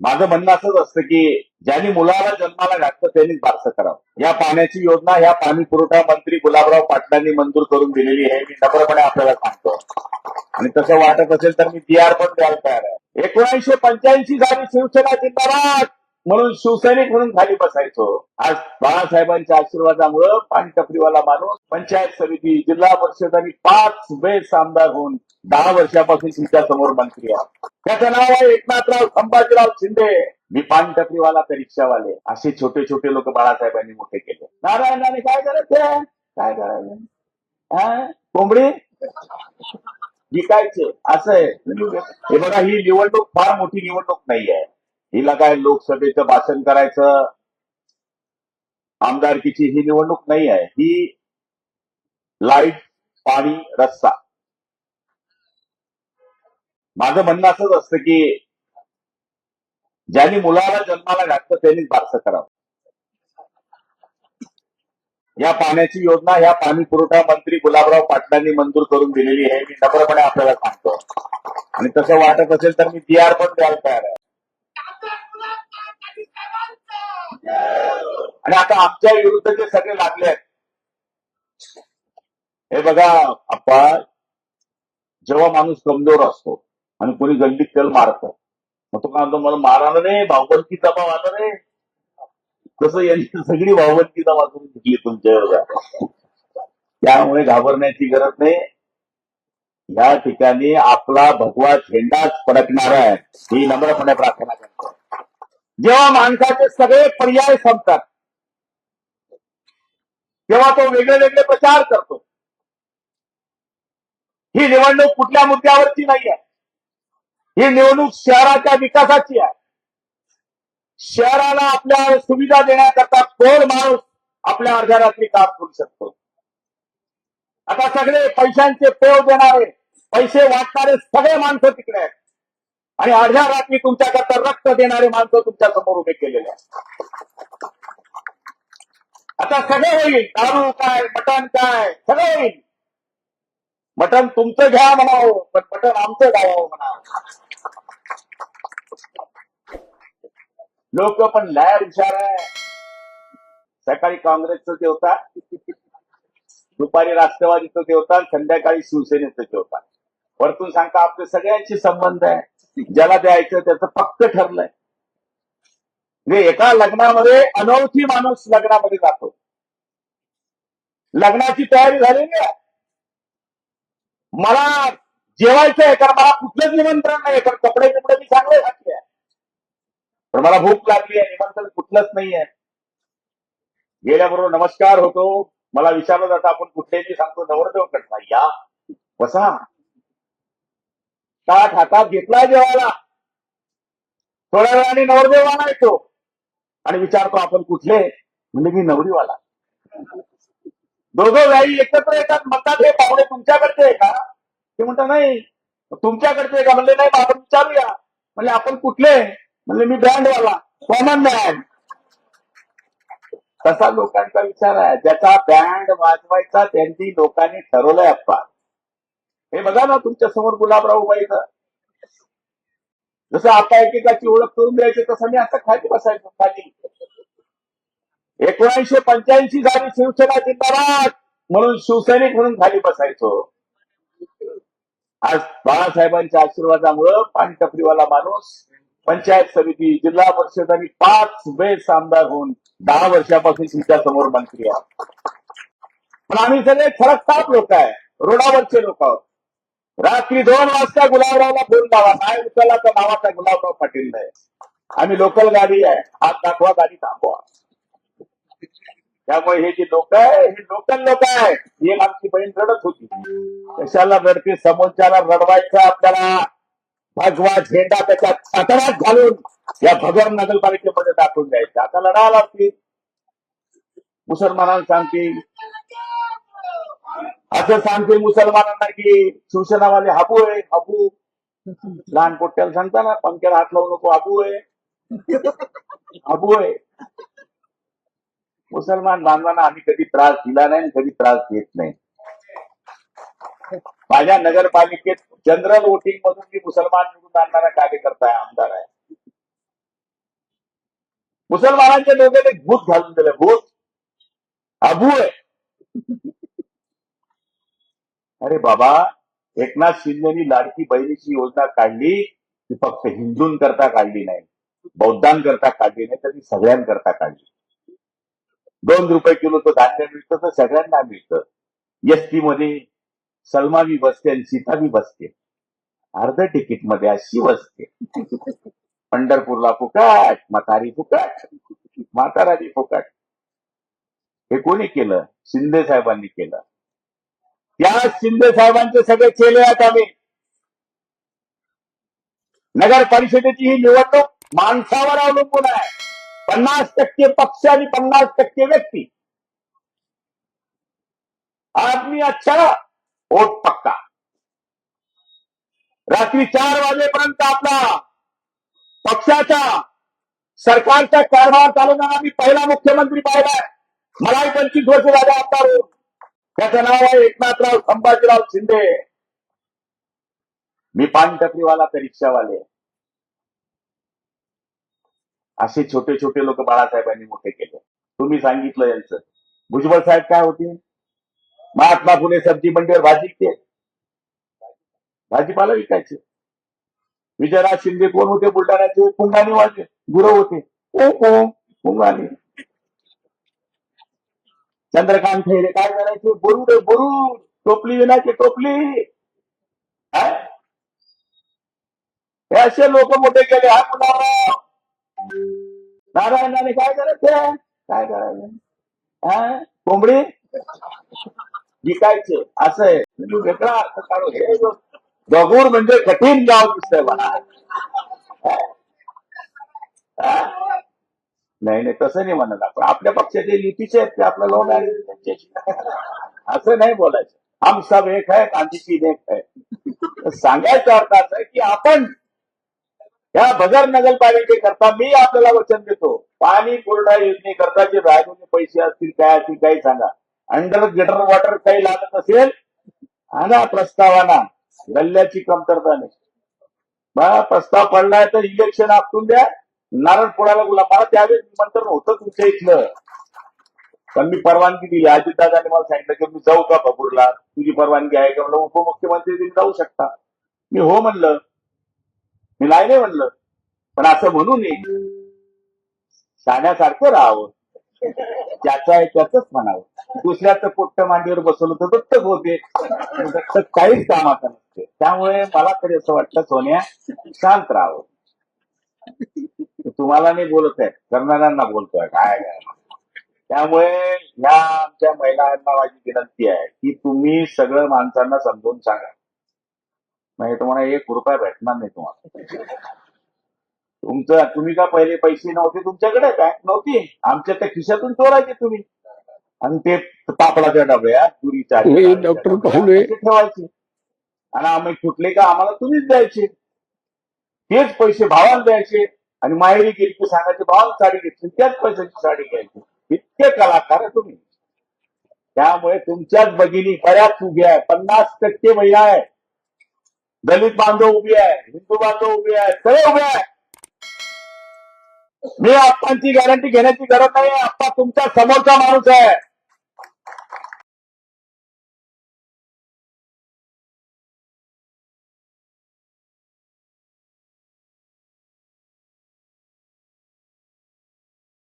माझं म्हणणं असंच असतं की ज्यांनी मुलाला जन्माला घातलं त्यांनीच बारसं करावं. या पाण्याची योजना ह्या पाणी पुरवठा मंत्री गुलाबराव पाटलांनी मंजूर करून दिलेली आहे. मी नम्रपणे आपल्याला सांगतो. आणि तसं वाटत असेल तर मी डी आर पण द्यायला तयार आहे. एकोणीसशे पंच्याऐंशी साली शिवसेना जिंदाबाद म्हणून शिवसैनिक म्हणून खाली बसायचो. आज बाळासाहेबांच्या आशीर्वादामुळं पाणी टपरीवाला माणूस पंचायत समिती जिल्हा परिषद आणि पाच वेळेस आमदार होऊन दहा वर्षापासून तुमच्यासमोर मंत्री आहे त्याचं नाव आहे एकनाथराव संभाजीराव शिंदे. मी पान टपरीवाला तर रिक्षावाले? असे छोटे छोटे लोक बाळासाहेबांनी मोठे केले. नारायणाने काय करायचे काय करायचं कोंबडी? विकायचे. असं आहे. हे बघा ही निवडणूक फार मोठी निवडणूक नाही आहे. हिला काय लोकसभेचं भाषण करायचं? आमदारकीची ही निवडणूक नाही आहे. ही लाइट पाणी रस्ता. माझं म्हणणं असंच असतं की ज्यांनी मुलाला जन्माला घातलं त्यांनीच बारसं करावं. या पाण्याची योजना ह्या पाणी पुरवठा मंत्री गुलाबराव पाटलांनी मंजूर करून दिलेली आहे. मी नम्रपणे आपल्याला सांगतो. आणि तसं वाटत असेल तर मी डी आर पण द्यायला तयार आहे. आणि आता आमच्या विरुद्ध जे सगळे लागले आहेत हे बघा आपण जेव्हा माणूस कमजोर असतो आणि कोणी गल्लीत त्याला मारत. मग तो काय म्हणतो मला मारायला रे भावबंदकी जमा आला रे कसं यांची सगळी भावबंदकी जमा करून घेतली तुमच्या त्यामुळे घाबरण्याची गरज नाही. या ठिकाणी आपला भगवा झेंडाच फडकणार आहे. ही नम्रपणे प्रार्थना करतो. जेव्हा माणसाचे सगळे पर्याय संपतात तेव्हा तो वेगळे वेगळे प्रचार करतो. ही निवडणूक कुठल्या मुद्द्यावरची नाही आहे ही निवडणूक शहराच्या विकासाची आहे. शहराला आपल्या सुविधा देण्याकरता कोण माणूस आपल्या अर्ध्या रात्री काम करू शकतो? आता सगळे पैशांचे पेव देणारे पैसे वाटणारे सगळे माणसं तिकडे आहेत. आणि अर्ध्या रात्री तुमच्याकरता रक्त देणारे माणसं तुमच्यासमोर उभे केलेले आहेत. आता सगळं होईल. दारू काय मटण काय सगळं होईल. मटण तुमचं घ्या म्हणावं पण मटण आमचं गावावं म्हणा लोक पण लय हुशार आहे. सकाळी काँग्रेसचं ते होता दुपारी राष्ट्रवादीचं ते होता संध्याकाळी शिवसेनेचं ते होता. वरतून सांगता आपले सगळ्यांशी संबंध आहे. ज्याला द्यायचं त्याचं पक्क ठरलंय. म्हणजे एका लग्नामध्ये अनोळखी माणूस लग्नामध्ये जातो. लग्नाची तयारी झालेली आहे. मला जेवायचं आहे कारण मला कुठलंच निमंत्रण नाही कारण कपडे बिपडे मी चांगले घातले पण मला भूक लागली आहे निमंत्रण कुठलंच नाही आहे गेल्याबरोबर नमस्कार होतो. मला विचारलं जातं आपण कुठले सांगतो? नवरदेव कडचा या बसा. ताट हातात घेतला जेवायला. थोड्या वेळाने नवरदेवाला येतो आणि विचारतो आपण कुठले? म्हणजे मी नवरीवाला. दोघं जाई एकत्र येतात. म्हणतात हे पाहुणे तुमच्याकडचे आहे का? ते म्हणतात नाही तुमच्याकडचे का? म्हणले नाही आपण विचारूया म्हणले आपण कुठले? म्हणजे मी ब्रँडवाला कॉमन ब्रँड. तसा लोकांचा विचार आहे. ज्याचा बँड वाजवायचा त्यांनी लोकांनी ठरवलंय अप्पा. हे बघा ना तुमच्यासमोर गुलाबराव उभाईचं जसं आता एकेकाची ओळख करून द्यायची तसं मी आता खाली बसायचो खाली. एकोणीसशे पंच्याऐंशी झाली शिवसेना जिंदाबाद म्हणून शिवसैनिक म्हणून खाली बसायचो. आज बाळासाहेबांच्या आशीर्वादामुळं पाणी टपरीवाला माणूस पंचायत समिती जिल्हा परिषद आणि पाच वेळेस आमदार होऊन दहा वर्षापासून तुमच्यासमोर मंत्री आहोत. पण आम्ही सगळे खरकसाप लोक आहे. रोडावरचे लोक आहोत. रात्री दोन वाजता गुलाबरावला फोन लावा. नाही उचलला तर नावाचा गुलाबराव पाटील नाही आम्ही लोकल गाडी आहे. हात दाखवा गाडी थांबवा. त्यामुळे हे जे लोक आहे हे लोकल लोक आहे एक आमची बहीण रडत होती. कशाला रडते? समोरच्याला रडवायचा आपल्याला. भगवा झेंडा त्याच्या छातडात घालून या भगवान नगरपालिकेमध्ये टाकून द्यायचा. आता लढायला लागतील मुसलमानांना सांगतील असं सांगतील मुसलमानांना की शिवसेनावाले हाबू आहे हाबू. लहान पोट्याला सांगताना पंख्याला हात लावू नको हाबू आहे. हाबू आहे. मुसलमान बांधवांना आम्ही कधी त्रास दिला नाही आणि कधी त्रास देत नाही. माझ्या नगरपालिकेत जनरल वोटिंग मधून मी मुसलमान निवडून आणणारा कार्यकर्ता आहे आमदार आहे. मुसलमानांच्या डोक्यात एक भूत घालून दिलं भूत अभू आहे. अरे बाबा एकनाथ शिंदेनी लाडकी बहिणीची योजना काढली ती फक्त हिंदूंकरता काढली नाही. बौद्धांकरता काढली नाही तर ती सगळ्यांकरता काढली. दोन रुपये किलो तो धान्य मिळतं तर सगळ्यांना मिळतं. एसटी मध्ये सलमा बी बसते आणि सीता बी बसते. अर्ध तिकीटमध्ये अशी बसते. पंढरपूरला फुकाट म्हातारी फुकाट म्हाताराजी फुकाट. हे कोणी केलं? शिंदे साहेबांनी केलं. त्या शिंदे साहेबांचे सगळे चेले आहेत आम्ही. नगर परिषदेची ही निवडणूक माणसावर अवलंबून आहे. पन्नास टक्के पक्ष आणि पन्नास टक्के व्यक्ती. आदमी अच्छा वोट पक्का. रात्री चार वाजेपर्यंत आपला पक्षाचा सरकारचा कारभार चालवणारा मी पहिला मुख्यमंत्री पाहिलाय मलाही पंचवीस वर्ष झाले आमदार त्याचं नाव आहे एकनाथराव संभाजीराव शिंदे. मी पान टपरीवाला तर रिक्षावाले? असे छोटे छोटे लोक बाळासाहेबांनी मोठे केले. तुम्ही सांगितलं यांचं. भुजबळ साहेब काय होते? महात्मा फुले सब्जी मंडीवर भाजी ते भाजीपाला विकायचे. विजयराज शिंदे कोण होते? बुलढाण्याचे पुंगाणी वाजे गुरव होते. ओ ओ पुंगाणी चंद्रकांत खैरे काय करायचे? बरुड बरुड. टोपली विनायचे टोपली. हे? असे लोक मोठे केले. हा पुन्हा नारायणाने काय करायचं काय करायचं? हा? कोंबडी? विकायचे असं आहे. वेगळा अर्थ काढू हे म्हणजे कठीण गाव दिसतंय मला. नाही नाही तसं नाही म्हणत आपण. आपल्या पक्षाचे युतीचे आहेत ते आपल्याला लावून त्यांच्याशी. असं नाही बोलायचं. हम सब एक है गांधीजी एक है सांगायचा अर्थ असा आहे की आपण ह्या भगर नगरपालिकेकरता मी आपल्याला वचन देतो पाणी पुरवठा योजनेकरता जे राजूने पैसे असतील काय असतील काही सांगा. अंडर गटर वॉटर काही लागत असेल आणा प्रस्तावाना. गल्ल्याची कमतरता नाही. बा प्रस्ताव पडलाय तर इलेक्शन आपटून द्या. नारळ फोडायला गुलाब मला त्यावेळेस निमंत्रण होतं तुमच्या इथलं. पण मी परवानगी दिली. अजितदादाने मला सांगितलं की मी जाऊ का बबूरला तुझी परवानगी आहे का? म्हणलं उपमुख्यमंत्री तुम्ही जाऊ शकता. मी हो म्हणलं. मी नाही नाही म्हणलं. पण असं म्हणू नये. राहावं. ज्याचं आहे त्याच म्हणावं. दुसऱ्याचं पोट्ट मांडीवर बसवलं तर दत्तक होते. दत्तक काहीच कामाचं नसते. त्यामुळे मला तरी असं वाटतं सोन्या शांत राहावं. तुम्हाला नाही बोलत आहे. करणाऱ्यांना बोलतोय. काय काय? त्यामुळे ह्या आमच्या महिलांना माझी विनंती आहे की तुम्ही सगळं माणसांना समजून सांगा. म्हणजे तुम्हाला एक रुपया भेटणार नाही तुम्हाला. तुमचं तुम्ही का पहिले पैसे नव्हते तुमच्याकडे? बँक नव्हती. आमच्या त्या खिशातून चोरायचे तुम्ही. आणि ते पापडाच्या डब्या तुरीच्या ठेवायचे. आणि आम्ही कुठले का आम्हाला तुम्हीच द्यायचे. तेच पैसे भावाला द्यायचे. आणि माहेरी गेली की सांगायचे भावाला साडी घेतली त्याच पैशाची साडी घ्यायची. इतके कलाकार आहे तुम्ही. त्यामुळे तुमच्याच भगिनी बऱ्याच उभ्या आहे पन्नास टक्के महिला आहे दलित बांधव उभी आहे हिंदू बांधव उभे आहे सगळे उभे आहे. मी आप्पांची गॅरंटी घेण्याची गरज नाही आप्पा तुमच्या समोरचा माणूस आहे.